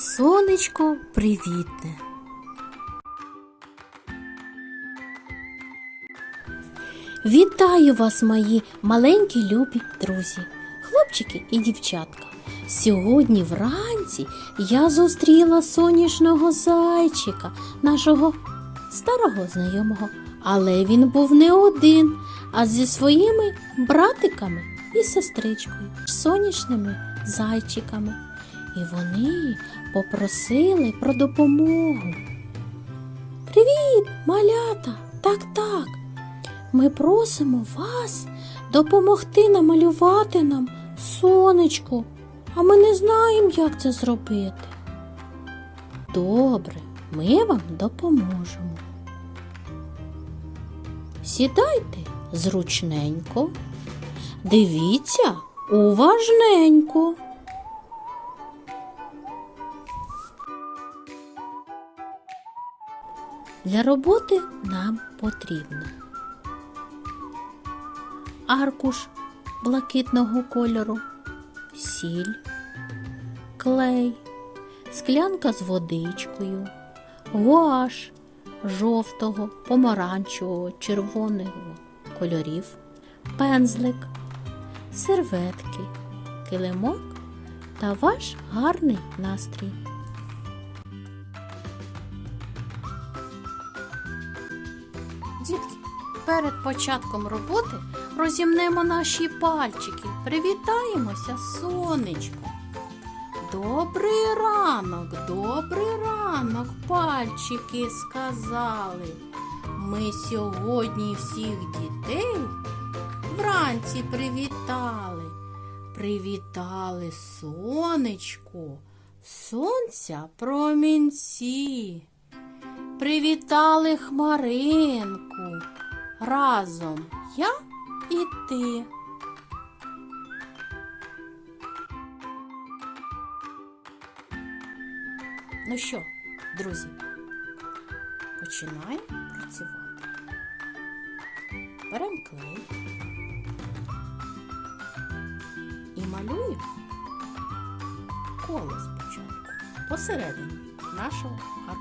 Сонечко привітне. Вітаю вас, мої маленькі любі друзі, хлопчики і дівчатка. Сьогодні вранці я зустріла сонячного зайчика, нашого старого знайомого. Але він був не один, а зі своїми братиками і сестричкою, сонячними зайчиками. І вони попросили про допомогу. Привіт, малята! Так, так. Ми просимо вас допомогти намалювати нам сонечко, а ми не знаємо, як це зробити. Добре, ми вам допоможемо. Сідайте зручненько, дивіться уважненько. Для роботи нам потрібно аркуш блакитного кольору, сіль, клей, склянка з водичкою, гуаш жовтого, помаранчевого, червоного кольорів, пензлик, серветки, килимок та ваш гарний настрій. Перед початком роботи розімнемо наші пальчики, привітаємося, сонечко. Добрий ранок, добрий ранок, пальчики сказали. Ми сьогодні всіх дітей вранці привітали. Привітали сонечко, сонця промінці. Привітали хмаринку. Разом я і ти. Ну що, друзі, починаємо працювати. Беремо клей і малюємо коло спочатку посередині нашого аркушу.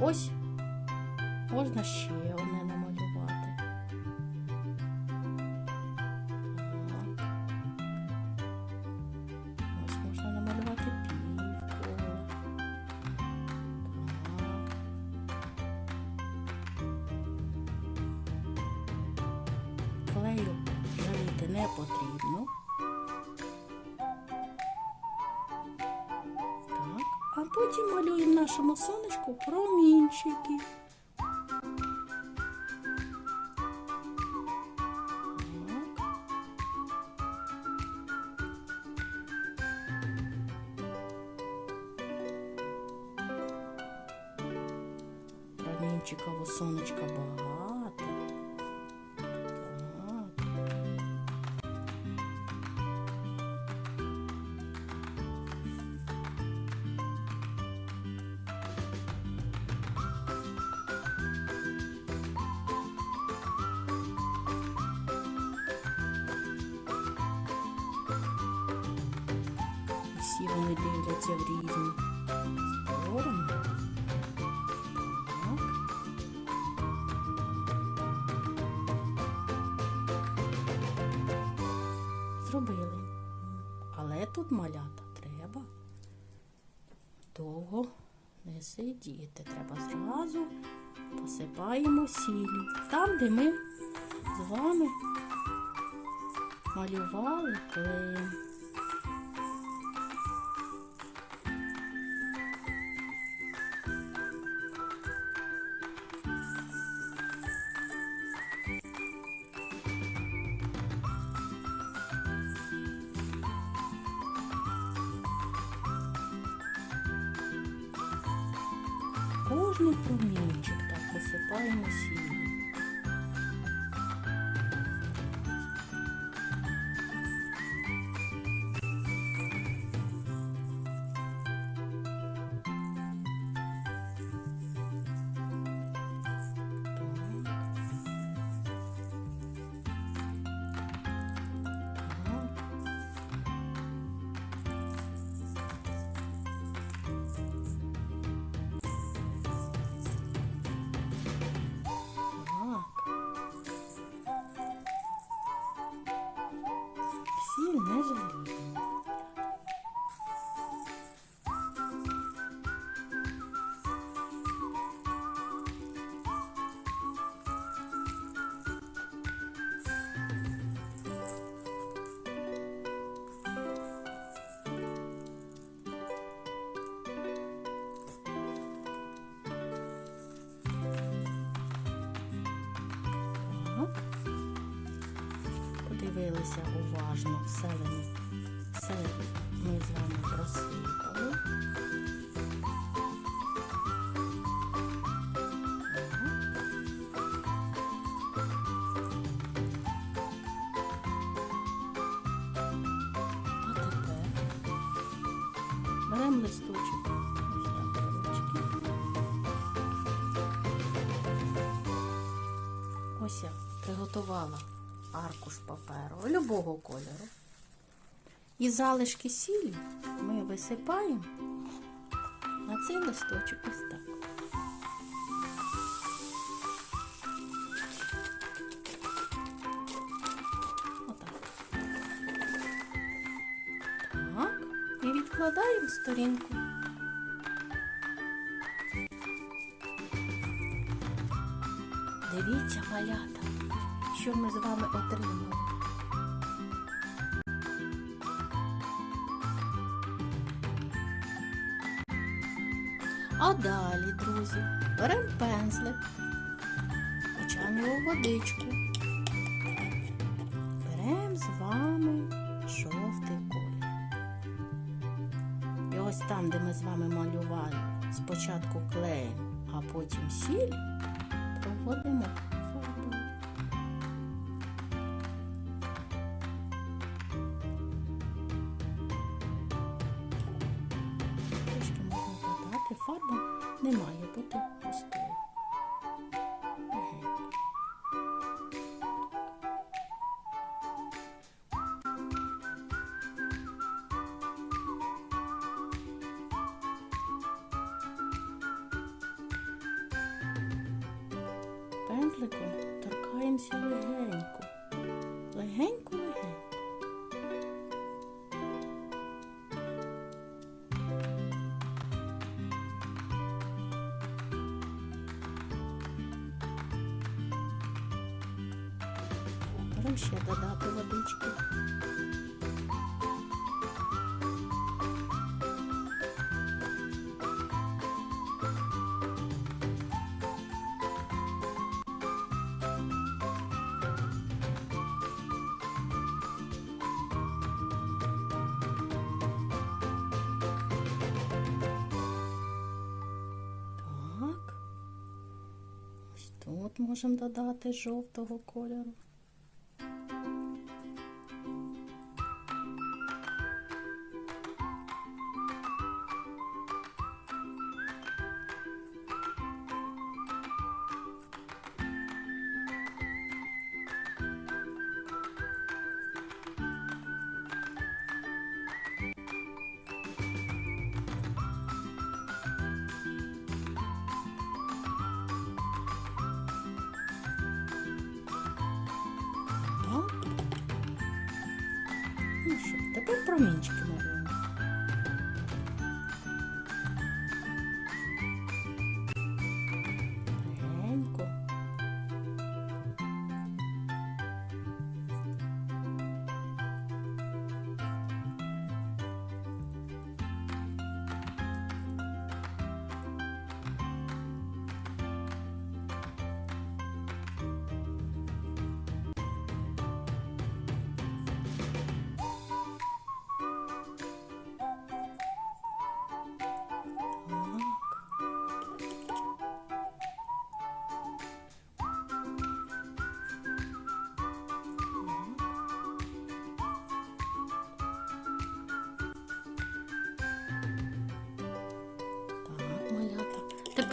Ось можна ще одне намалювати. Так. Ось можна намалювати півкола. Так. Клею жаліти не потрібно. потім малюємо нашому сонечку промінчики. Так. Промінчиків у сонечка багато. Всі вони дивляться в різні сторони. Зробили. Але тут малята треба довго не сидіти. Треба зразу посипаємо сіллю. Там, де ми з вами малювали клеєм. Кожний промінчик так посипаємо сіллю. Сіль Подивилися уважно, все ми, все ми з вами просипали. А тепер беремо листочок. Ось я приготувала аркуш паперу любого кольору. І залишки сілі ми висипаємо на цей листочок ось так. Відкладаємо сторінку. Дивіться, малята, що ми з вами отримали. А далі, друзі, беремо пензлик, качаємо його водичку. Беремо з вами жовтий колір. І ось там, де ми з вами малювали, спочатку клеєм, а потім сіль, проводимо не має бути пустою. Пензликом Беремо ще додати водички. Тут можемо додати жовтого кольору. Тепер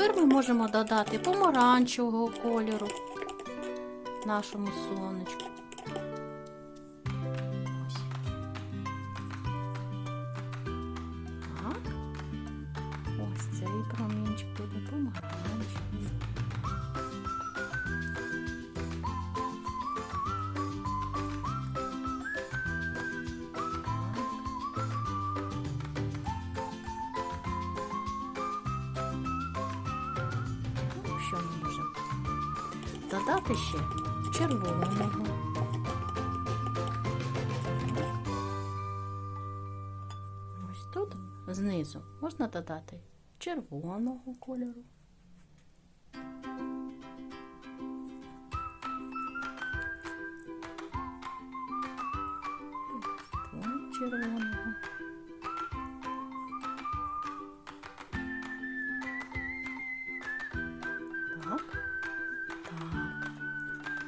Тепер ми можемо додати помаранчевого кольору нашому сонечку. Додати ще червоного. Ось тут знизу можна додати червоного кольору.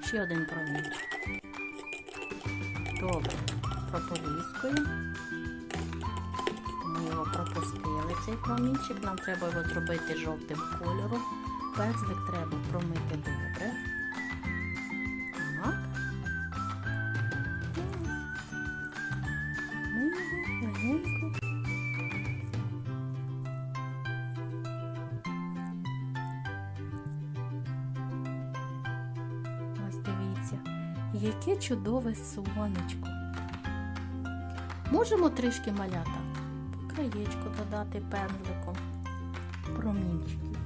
Ще один промінчик. Добре. прополіскою. Ми його пропустили, цей промінчик. Нам треба його зробити жовтим кольором. Пензлик треба промити добре. Яке чудове сонечко. Можемо трішки малята по краєчку додати пензликом промінчиків.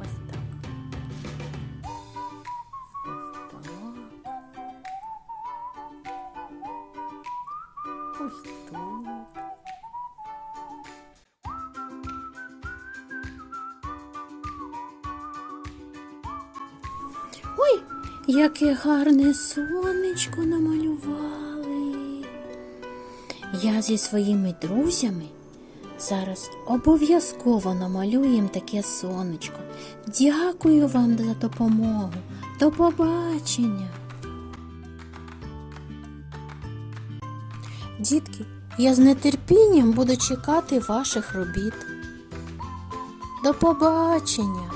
Ось так. Ось так. Ось тут. Яке гарне сонечко намалювали. Я зі своїми друзями зараз обов'язково намалюю їм таке сонечко. Дякую вам за допомогу. До побачення. Дітки, я з нетерпінням буду чекати ваших робіт. До побачення!